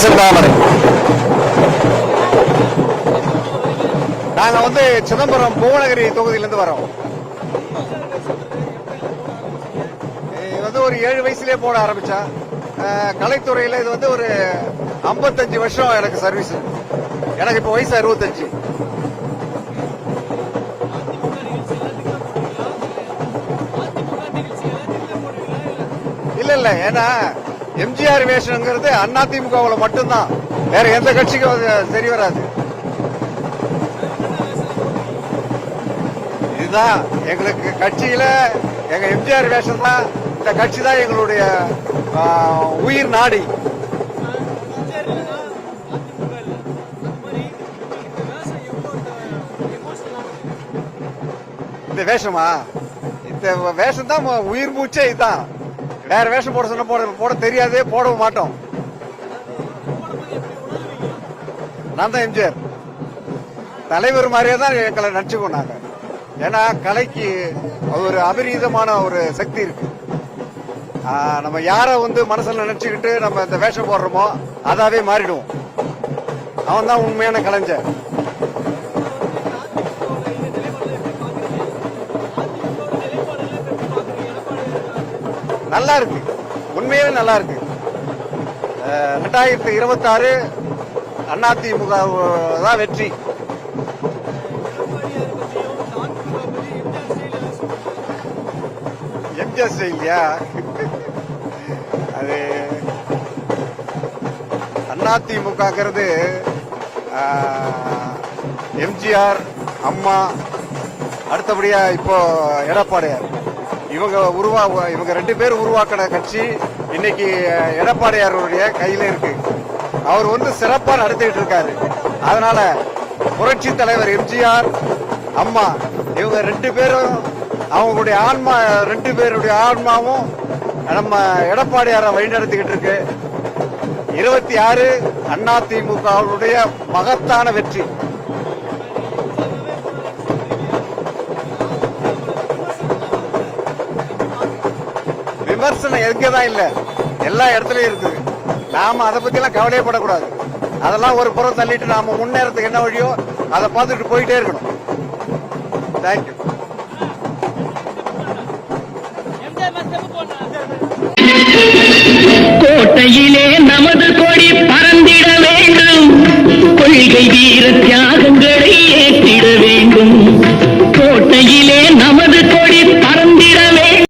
முருகேசன் தாமரை நாங்க வந்து சிதம்பரம் புவனகிரி தொகுதியிலிருந்து வரோம். இது வந்து ஒரு ஏழு வயசுலேயே போட ஆரம்பிச்சா. கலைத்துறையில் இது வந்து ஒரு 55 வருஷம் எனக்கு சர்வீஸ் எனக்கு இப்போ வயசு அறுபத்தஞ்சு. இல்ல இல்ல ஏன்னா எம்ஜிஆர் வேஷங்கிறது அதிமுகவுல மட்டும்தான். வேற எந்த கட்சிக்கும் அது சரி வராது. இதுதான் எங்களுக்கு கட்சியில எங்க எம்ஜிஆர் வேஷம் தான் இந்த கட்சி தான் எங்களுடைய உயிர் நாடி. இந்த வேஷமா? இந்த வேஷம் தான் உயிர் மூச்சே இதுதான். வேற வேஷம் போட சொன்ன போட போட தெரியாது போடவும் மாட்டோம். நான் தான் எம்ஜிஆர். தலைவர் மாதிரியே தான் எங்களை நடிச்சுக்கோம் நாங்க. ஏன்னா கலைக்கு ஒரு அபரீதமான ஒரு சக்தி இருக்கு. நம்ம யார வந்து மனசுல நினைச்சுக்கிட்டு நம்ம இந்த வேஷம் போடுறோமோ அதாவே மாறிடுவோம். அவன் தான் உண்மையான கலைஞர். நல்லா இருக்கு உண்மையாவே நல்லா இருக்கு ரெண்டாயிரத்தி இருபத்தாறு அதிமுக தான் வெற்றி. எம்ஜிஆர் ஸ்டைல்யா? அது அதிமுகங்கிறது எம்ஜிஆர் அம்மா அடுத்தபடியா இப்போ எடப்பாடியார். இவங்க உருவா இவங்க ரெண்டு பேர் உருவாக்கின கட்சி இன்னைக்கு எடப்பாடியாருடைய கையில இருக்கு. அவர் வந்து சிறப்பா நடத்திட்டு இருக்காரு. அதனால புரட்சி தலைவர் எம்ஜிஆர் அம்மா இவங்க ரெண்டு பேரும் அவங்களுடைய ஆன்மா ரெண்டு பேருடைய ஆன்மாவும் நம்ம எடப்பாடியாரை வழிநடத்திக்கிட்டு இருக்கு. இருபத்தி ஆறு அதிமுகவுடைய மகத்தான வெற்றி. விமர்சனம் எங்கதான் இல்ல. எல்லா இடத்துலயும் இருக்குது. நாம அதை பத்தி எல்லாம் கவலையப்படக்கூடாது அதெல்லாம் ஒரு புறம் தள்ளிட்டு நாம முன்னேறதுக்கு என்ன வழியோ அதை பார்த்துட்டு போயிட்டே இருக்கணும். தேங்க்யூ